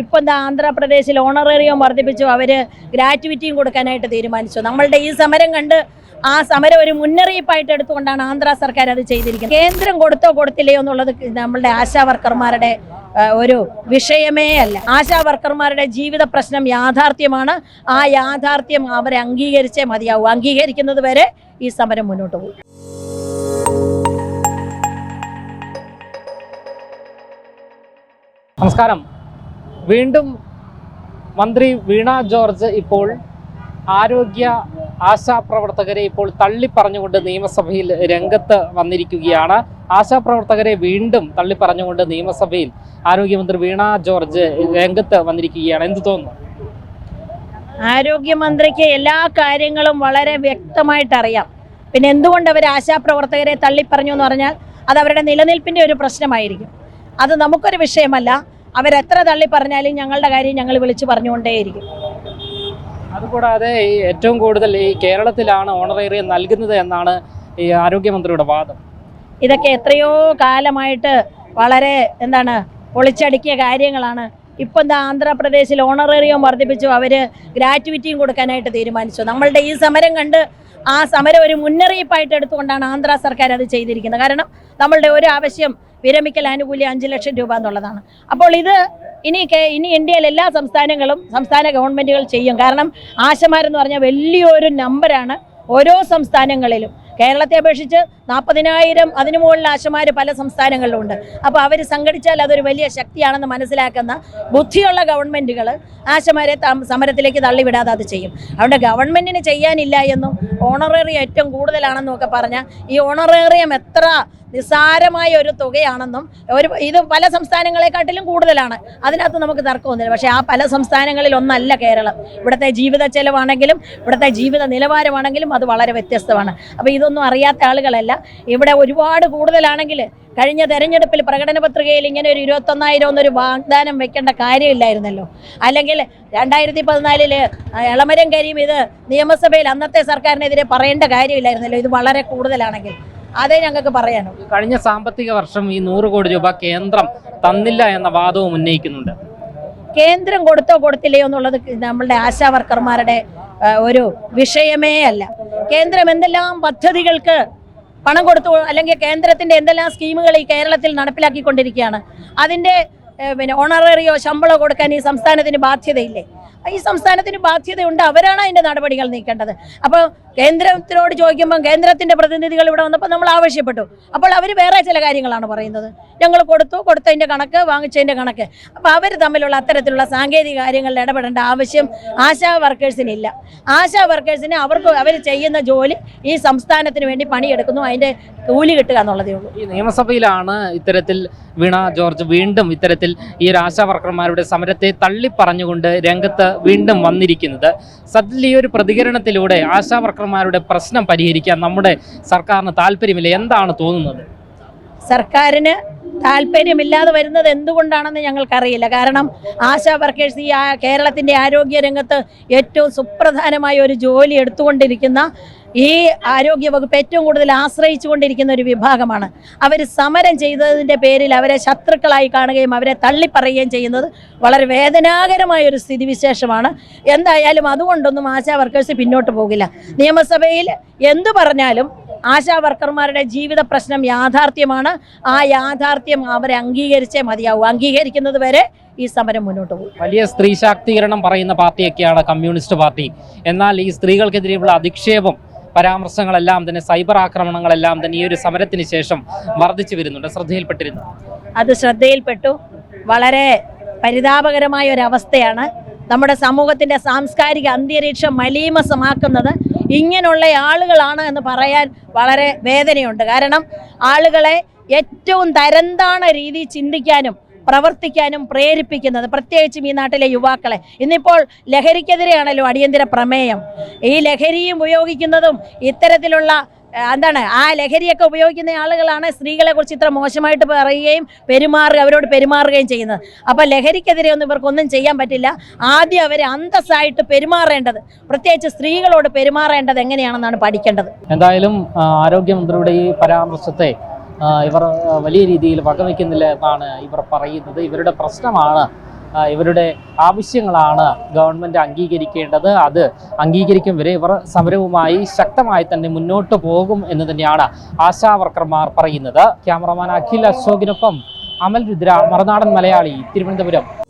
ഇപ്പം എന്താ ആന്ധ്രാപ്രദേശിൽ ഓണറേറിയം വർദ്ധിപ്പിച്ചു. അവർ ഗ്രാറ്റുവിറ്റിയും കൊടുക്കാനായിട്ട് തീരുമാനിച്ചു. നമ്മളുടെ ഈ സമരം കണ്ട് ആ സമരം ഒരു മുന്നറിയിപ്പായിട്ട് എടുത്തുകൊണ്ടാണ് ആന്ധ്ര സർക്കാർ അത് ചെയ്തിരിക്കുന്നത്. കേന്ദ്രം കൊടുത്തോ കൊടുത്തില്ലയോ എന്നുള്ളത് നമ്മളുടെ ആശാ വർക്കർമാരുടെ ഒരു വിഷയമേ അല്ല. ആശാ വർക്കർമാരുടെ ജീവിത പ്രശ്നം യാഥാർത്ഥ്യമാണ്. ആ യാഥാർത്ഥ്യം അവരെ അംഗീകരിച്ചേ മതിയാവൂ. അംഗീകരിക്കുന്നത് വരെ ഈ സമരം മുന്നോട്ട് പോകും. നമസ്കാരം. വീണ്ടും മന്ത്രി വീണ ജോർജ് ഇപ്പോൾ ആരോഗ്യ ആശാപ്രവർത്തകരെ ഇപ്പോൾ തള്ളിപ്പറഞ്ഞുകൊണ്ട് നിയമസഭയിൽ രംഗത്ത് വന്നിരിക്കുകയാണ്. ആശാപ്രവർത്തകരെ വീണ്ടും തള്ളിപ്പറഞ്ഞുകൊണ്ട് നിയമസഭയിൽ ആരോഗ്യമന്ത്രി വീണ ജോർജ് രംഗത്ത് വന്നിരിക്കുകയാണ്. എന്ത് തോന്നുന്നു? ആരോഗ്യമന്ത്രിക്ക് എല്ലാ കാര്യങ്ങളും വളരെ വ്യക്തമായിട്ട് അറിയാം പിന്നെ എന്തുകൊണ്ട് അവർ ആശാപ്രവർത്തകരെ തള്ളിപ്പറഞ്ഞു എന്ന് പറഞ്ഞാൽ അത് അവരുടെ നിലനിൽപ്പിന്റെ ഒരു പ്രശ്നമായിരിക്കും. അത് നമുക്കൊരു വിഷയമല്ല. അവരെത്ര തള്ളി പറഞ്ഞാലും ഞങ്ങളുടെ കാര്യം ഞങ്ങൾ വിളിച്ചു പറഞ്ഞുകൊണ്ടേയിരിക്കും. അതുകൂടാതെ ഈ ഏറ്റവും കൂടുതൽ ഈ കേരളത്തിലാണ് ഓണറേറിയം നൽകുന്നത് എന്നാണ് ഈ ആരോഗ്യമന്ത്രിയുടെ വാദം. ഇതൊക്കെ എത്രയോ കാലമായിട്ട് വളരെ എന്താണ് പൊളിച്ചടുക്കിയ കാര്യങ്ങളാണ് ഇപ്പം എന്താ ആന്ധ്രാപ്രദേശിൽ ഓണറേറിയം വർദ്ധിപ്പിച്ചു അവർ ഗ്രാറ്റുവിറ്റിയും കൊടുക്കാനായിട്ട് തീരുമാനിച്ചു. നമ്മളുടെ ഈ സമരം കണ്ട് ആ സമരം ഒരു മുന്നറിയിപ്പായിട്ട് എടുത്തുകൊണ്ടാണ് ആന്ധ്ര സർക്കാർ അത് ചെയ്തിരിക്കുന്നത്. കാരണം നമ്മളുടെ ഒരു ആവശ്യം വിരമിക്കൽ ആനുകൂല്യം അഞ്ച് ലക്ഷം രൂപ എന്നുള്ളതാണ്. അപ്പോൾ ഇത് ഇനി ഇനി ഇന്ത്യയിലെ എല്ലാ സംസ്ഥാനങ്ങളും സംസ്ഥാന ഗവൺമെന്റുകൾ ചെയ്യും. കാരണം ആശമാരെന്ന് പറഞ്ഞാൽ വലിയൊരു നമ്പറാണ് ഓരോ സംസ്ഥാനങ്ങളിലും. കേരളത്തെ അപേക്ഷിച്ച് നാൽപ്പതിനായിരം അതിനു മുകളിൽ ആശമാർ പല സംസ്ഥാനങ്ങളിലും ഉണ്ട് അപ്പോൾ അവർ സംഘടിച്ചാൽ അതൊരു വലിയ ശക്തിയാണെന്ന് മനസ്സിലാക്കുന്ന ബുദ്ധിയുള്ള ഗവൺമെന്റുകൾ ആശമാരെ സമരത്തിലേക്ക് തള്ളിവിടാതെ അത് ചെയ്യും. അതുകൊണ്ട് ഗവൺമെന്റിന് ചെയ്യാനില്ല എന്നും ഓണറേറിയം ഏറ്റവും കൂടുതലാണെന്നും ഒക്കെ പറഞ്ഞാൽ ഈ ഓണറേറിയം എത്ര നിസ്സാരമായ ഒരു തുകയാണെന്നും ഒരു ഇത് പല സംസ്ഥാനങ്ങളെക്കാട്ടിലും കൂടുതലാണ്. അതിനകത്ത് നമുക്ക് തർക്കമൊന്നുമില്ല പക്ഷേ ആ പല സംസ്ഥാനങ്ങളിൽ ഒന്നല്ല കേരളം. ഇവിടുത്തെ ജീവിത ചെലവാണെങ്കിലും ഇവിടുത്തെ ജീവിത നിലവാരമാണെങ്കിലും അത് വളരെ വ്യത്യസ്തമാണ്. അപ്പോൾ ഇതൊന്നും അറിയാത്ത ആളുകളല്ല. ഇവിടെ ഒരുപാട് കൂടുതലാണെങ്കിൽ കഴിഞ്ഞ തെരഞ്ഞെടുപ്പിൽ പ്രകടന പത്രികയിൽ ഇങ്ങനെ ഒരു ഇരുപത്തൊന്നായിരം എന്നൊരു വാഗ്ദാനം വെക്കേണ്ട കാര്യമില്ലായിരുന്നല്ലോ. അല്ലെങ്കിൽ രണ്ടായിരത്തി പതിനാലിൽ എളമരം കരീം ഇത് നിയമസഭയിൽ അന്നത്തെ സർക്കാരിനെതിരെ പറയേണ്ട കാര്യമില്ലായിരുന്നല്ലോ. ഇത് വളരെ കൂടുതലാണെങ്കിൽ. അതേ ഞങ്ങൾക്ക് പറയാനുള്ളൂ. കഴിഞ്ഞ സാമ്പത്തിക വർഷം ഈ നൂറ് കോടി രൂപ കേന്ദ്രം തന്നില്ല എന്ന വാദവും ഉന്നയിക്കുന്നുണ്ട്. കേന്ദ്രം കൊടുത്തോ കൊടുത്തില്ലയോ എന്നുള്ളത് നമ്മളുടെ ആശാ വർക്കർമാരുടെ ഒരു വിഷയമേ അല്ല. കേന്ദ്രം എന്തെല്ലാം പദ്ധതികൾക്ക് പണം കൊടുത്തു അല്ലെങ്കിൽ കേന്ദ്രത്തിന്റെ എന്തെല്ലാം സ്കീമുകൾ ഈ കേരളത്തിൽ നടപ്പിലാക്കിക്കൊണ്ടിരിക്കുകയാണ് അതിന്റെ പിന്നെ ഓണററിയോ ശമ്പളമോ കൊടുക്കാൻ ഈ സംസ്ഥാനത്തിന് ബാധ്യതയില്ലേ? ഈ സംസ്ഥാനത്തിന് ബാധ്യതയുണ്ട്. അവരാണ് അതിന്റെ നടപടികൾ നീക്കേണ്ടത്. അപ്പോൾ കേന്ദ്രത്തിനോട് ചോദിക്കുമ്പോൾ കേന്ദ്രത്തിന്റെ പ്രതിനിധികൾ ഇവിടെ വന്നപ്പോൾ നമ്മൾ ആവശ്യപ്പെട്ടു. അപ്പോൾ അവർ വേറെ ചില കാര്യങ്ങളാണ് പറയുന്നത്. ഞങ്ങൾ കൊടുത്തു കൊടുത്തതിന്റെ കണക്ക് വാങ്ങിച്ചതിന്റെ കണക്ക്. അപ്പോൾ അവർ തമ്മിലുള്ള അത്തരത്തിലുള്ള സാങ്കേതിക കാര്യങ്ങളിൽ ഇടപെടേണ്ട ആവശ്യം ആശാ വർക്കേഴ്സിനില്ല. ആശാ വർക്കേഴ്സിന് അവർക്ക് അവർ ചെയ്യുന്ന ജോലി ഈ സംസ്ഥാനത്തിന് വേണ്ടി പണിയെടുക്കുന്നു. അതിന്റെ കൂലി കിട്ടുക എന്നുള്ളതേ ഉള്ളൂ. ഈ നിയമസഭയിലാണ് ഇത്തരത്തിൽ വീണ ജോർജ് വീണ്ടും ഇത്തരത്തിൽ ഈ ഒരു ആശാ വർക്കർമാരുടെ സമരത്തെ തള്ളിപ്പറഞ്ഞുകൊണ്ട് രംഗത്ത് വീണ്ടും വന്നിരിക്കുന്നത്. സത്യത്തിൽ ഈ ഒരു പ്രതികരണത്തിലൂടെ ആശാ വർക്കർമാരുടെ പ്രശ്നം പരിഹരിക്കാൻ നമ്മുടെ സർക്കാരിന് താല്പര്യമില്ല. എന്താണ് തോന്നുന്നത്? സർക്കാരിന് താല്പര്യമില്ലാതെ വരുന്നത് എന്തുകൊണ്ടാണെന്ന് ഞങ്ങൾക്കറിയില്ല. കാരണം ആശാ വർക്കേഴ്സ് ഈ കേരളത്തിന്റെ ആരോഗ്യ രംഗത്ത് ഏറ്റവും സുപ്രധാനമായ ഒരു ജോലി എടുത്തുകൊണ്ടിരിക്കുന്ന ഈ ആരോഗ്യ വകുപ്പ് ഏറ്റവും കൂടുതൽ ആശ്രയിച്ചു കൊണ്ടിരിക്കുന്ന ഒരു വിഭാഗമാണ്. അവർ സമരം ചെയ്തതിന്റെ പേരിൽ അവരെ ശത്രുക്കളായി കാണുകയും അവരെ തള്ളിപ്പറയുകയും ചെയ്യുന്നത് വളരെ വേദനാകരമായ ഒരു സ്ഥിതിവിശേഷമാണ്. എന്തായാലും അതുകൊണ്ടൊന്നും ആശാ വർക്കേഴ്സ് പിന്നോട്ട് പോകില്ല. നിയമസഭയിൽ എന്തു പറഞ്ഞാലും ആശാ വർക്കർമാരുടെ ജീവിത പ്രശ്നം യാഥാർത്ഥ്യമാണ്. ആ യാഥാർത്ഥ്യം അവരെ അംഗീകരിച്ചേ മതിയാവും. അംഗീകരിക്കുന്നത് വരെ ഈ സമരം മുന്നോട്ട് പോകും. വലിയ സ്ത്രീ ശാക്തീകരണം പറയുന്ന പാർട്ടിയൊക്കെയാണ് കമ്മ്യൂണിസ്റ്റ് പാർട്ടി. എന്നാൽ ഈ സ്ത്രീകൾക്കെതിരെയുള്ള അധിക്ഷേപം പരാമർശങ്ങളെല്ലാം തന്നെ സൈബർ ആക്രമണങ്ങളെല്ലാം തന്നെ ഈ ഒരു സമരത്തിന് ശേഷം വർദ്ധിച്ചു വരുന്നുണ്ട്. ശ്രദ്ധയിൽപ്പെട്ടിരുന്നു. അത് ശ്രദ്ധയിൽപ്പെട്ടു. വളരെ പരിതാപകരമായ അവസ്ഥയാണ് നമ്മുടെ സമൂഹത്തിന്റെ സാംസ്കാരിക അന്തരീക്ഷം മലീമസമാക്കുന്നത്. ഇങ്ങനെയുള്ള ആളുകളാണ് എന്ന് പറയാൻ വളരെ വേദനയുണ്ട്. കാരണം ആളുകളെ ഏറ്റവും തരംതാണ രീതി ചിന്തിക്കാനും പ്രവർത്തിക്കാനും പ്രേരിപ്പിക്കുന്നത്. പ്രത്യേകിച്ചും ഈ നാട്ടിലെ യുവാക്കളെ. ഇന്നിപ്പോൾ ലഹരിക്കെതിരെയാണല്ലോ അടിയന്തര പ്രമേയം. ഈ ലഹരിയും ഉപയോഗിക്കുന്നതും ഇത്തരത്തിലുള്ള എന്താണ് ആ ലഹരിയൊക്കെ ഉപയോഗിക്കുന്ന ആളുകളാണ് സ്ത്രീകളെ കുറിച്ച് ഇത്ര മോശമായിട്ട് പറയുകയും പെരുമാറുക അവരോട് പെരുമാറുകയും ചെയ്യുന്നത്. അപ്പോൾ ലഹരിക്കെതിരെ ഒന്നും ഇവർക്കൊന്നും ചെയ്യാൻ പറ്റില്ല. ആദ്യം അവർ അന്തസ്സായിട്ട് പെരുമാറേണ്ടത് പ്രത്യേകിച്ച് സ്ത്രീകളോട് പെരുമാറേണ്ടത് എങ്ങനെയാണെന്നാണ് പഠിക്കേണ്ടത്. എന്തായാലും ആരോഗ്യമന്ത്രിയുടെ ഈ പരാമർശത്തെ ഇവർ വലിയ രീതിയിൽ വകവയ്ക്കുന്നില്ല എന്നാണ് ഇവർ പറയുന്നത്. ഇവരുടെ പ്രശ്നമാണ് ഇവരുടെ ആവശ്യങ്ങളാണ് ഗവൺമെന്റ് അംഗീകരിക്കേണ്ടത്. അത് അംഗീകരിക്കും വരെ ഇവർ സമരവുമായി ശക്തമായി തന്നെ മുന്നോട്ട് പോകും എന്ന് തന്നെയാണ് ആശാവർക്കർമാർ പറയുന്നത്. ക്യാമറമാൻ അഖിൽ അശോകിനൊപ്പം അമൽ രുദ്ര മറുനാടൻ മലയാളി തിരുവനന്തപുരം.